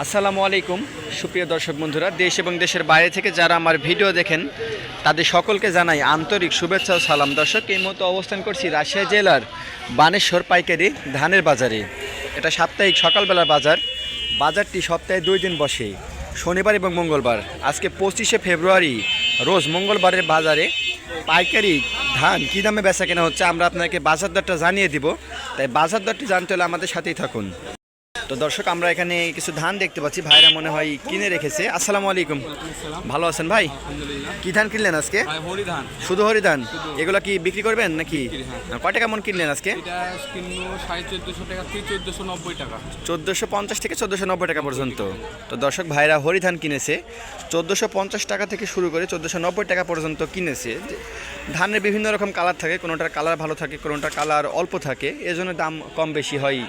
আসসালামু আলাইকুম, সুপ্রিয় দর্শক বন্ধুরা, দেশ এবং দেশের বাইরে থেকে যারা আমার ভিডিও দেখেন, তাদের সকলকে জানাই আন্তরিক শুভেচ্ছা ও সালাম। দর্শক, এই মতো অবস্থান করছি রাজশাহী জেলার বানেশ্বর পাইকারি ধানের বাজারে। এটা সাপ্তাহিক সকালবেলার বাজার। বাজারটি সপ্তাহে দুই দিন বসে, শনিবার এবং মঙ্গলবার। আজকে পঁচিশে ফেব্রুয়ারি, রোজ মঙ্গলবারের বাজারে পাইকারি ধান কী দামে বেচা কেনা হচ্ছে আমরা আপনাকে বাজার দরটা জানিয়ে দিব। তাই বাজার দরটি জানতে হলে আমাদের সাথেই থাকুন। তো দর্শক আমরা এখানে কিছু ধান দেখতে পাচ্ছি। ভাইরা মনে হয় কিনে রেখেছে। আসসালামু আলাইকুম। ভালো আছেন ভাই? কি ধান কিনলেন আজকে? শুধু হরি ধান? এগুলো কি বিক্রি করবেন নাকি? কয় টাকা মন কিনলেন আজকে? চোদ্দোশো পঞ্চাশ থেকে চোদ্দোশো নব্বই টাকা পর্যন্ত। তো দর্শক ভাইরা হরি ধান কিনেছে। চোদ্দোশো পঞ্চাশ টাকা থেকে শুরু করে চোদ্দোশো নব্বই টাকা পর্যন্ত কিনেছে। ধানের বিভিন্ন রকম কালার থাকে। কোনোটার কালার ভালো থাকে কোনোটার কালার অল্প থাকে। এজন্য দাম কম বেশি হয়।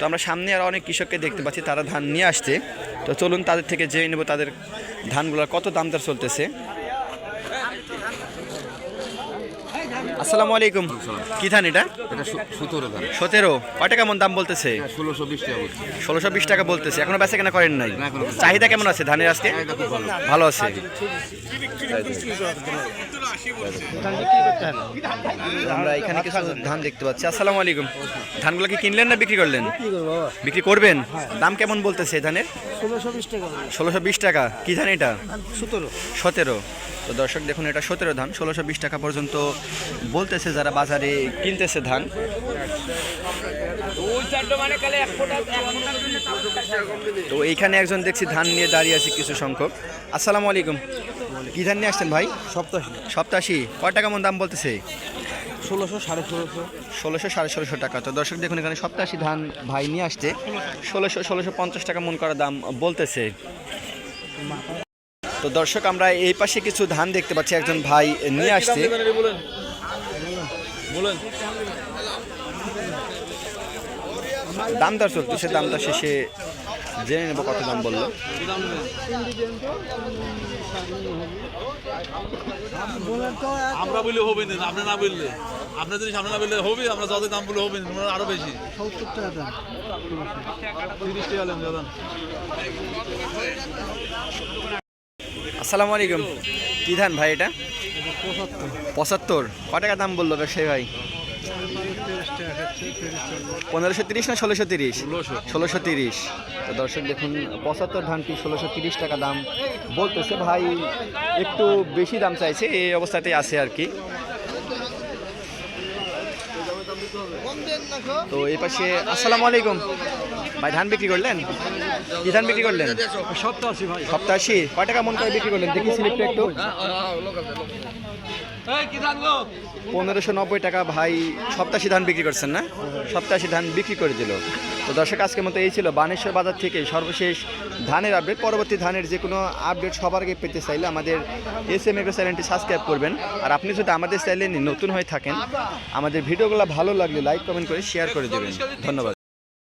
তো আমরা সামনে আর অনেক কৃষককে দেখতে পাচ্ছি, তারা ধান নিয়ে আসছে। তো চলুন তাদের থেকে জেনে নেব তাদের ধানগুলোর কত দাম দর চলতেছে। আসসালামু আলাইকুম। কি ধান এটা? এটা সতেরো ধান। সতেরো। কয় টাকা মন দাম বলতেছে? ষোলোশো বিশ টাকা ষোলোশো বিশ টাকা বলতেছে। এখনও বেচা কেনা করেন নাই? চাহিদা কেমন আছে ধানের আজকে? ভালো। ভালো আছে। আমরা এখানে কিছু ধান দেখতে পাচ্ছি। আসসালামু আলাইকুম। ধানগুলো কি কিনলেন না বিক্রি করলেন? বিক্রি করবেন? দাম কেমন বলতেছে ধানের? ষোলোশো বিশ টাকা। ষোলোশো বিশ টাকা। কি ধান এটা? সতেরো। সতেরো। তো দর্শক দেখুন এটা সতেরো ধান। ষোলোশো বিশ টাকা পর্যন্ত বলতেছে যারা বাজারে কিনতেছে ধান। তো এইখানে একজন দেখছি ধান নিয়ে দাঁড়িয়ে আছে কিছু সংখ্যক। আসসালামু আলাইকুম। কি ধান নিয়ে আসছেন ভাই? সপ্তাহ সপ্তাশি। কয় টাকা মন দাম বলতেছে? ষোলোশো সাড়ে ষোলোশো। ষোলোশো সাড়ে ষোলোশো টাকা। তো দর্শক দেখুন এখানে সপ্তাশি ধান ভাই নিয়ে আসছে। ষোলোশো ষোলোশো পঞ্চাশ টাকা মন করা দাম বলতেছে। তো দর্শক আমরা এই পাশে কিছু ধান দেখতে পাচ্ছি। একজন ভাই নিয়ে আসছে। দাম দর চলতেছে দামটা শেষে জেনে নেব কত দাম বলল। আমরা বললে হবে না আপনি না বললে। আপনার যদি সামনে না বললে হবে আমরা যত দাম বলে হবে না আরও বেশি। সত্তর টাকা দাম তিরিশ টাকা দাদা আসসালামু আলাইকুম। কি ধান ভাই এটা? পঁচাত্তর। ক টাকা দাম বলল ব্যবসায়ী ভাই? পনেরোশো তিরিশ না ষোলোশো তিরিশ? ষোলোশো তিরিশ। তো দর্শক দেখুন পঁচাত্তর ধানটি ষোলোশো তিরিশ টাকা দাম বলতেছে। ভাই একটু বেশি দাম চাইছে এই অবস্থাতেই আছে আর কি। তো এই পাশে আসসালামু আলাইকুম। ভাই ধান বিক্রি করলেন? কি ধান বিক্রি করলেন? সপ্তাহ ভাই। সপ্তাশি কয় টাকা মন করে বিক্রি করলেন? দেখি স্লিপটা একটু। পনেরোশো নব্বই টাকা ভাই সপ্তাশি ধান বিক্রি করছেন না? সপ্তাশি ধান বিক্রি করে দিল। তো দর্শক, আজকের মতো এই ছিল বানেশ্বর বাজার থেকে সর্বশেষ ধানের আপডেট পরবর্তী ধানের যে কোনো আপডেট সবার আগে পেতে চাইলে আমাদের এস এম এগ্রো চ্যানেলটি সাবস্ক্রাইব করবেন। আর আপনি যদি আমাদের চ্যানেলে নতুন হয়ে থাকেন, আমাদের ভিডিওগুলো ভালো লাগলে লাইক কমেন্ট করে শেয়ার করে দেবেন। ধন্যবাদ।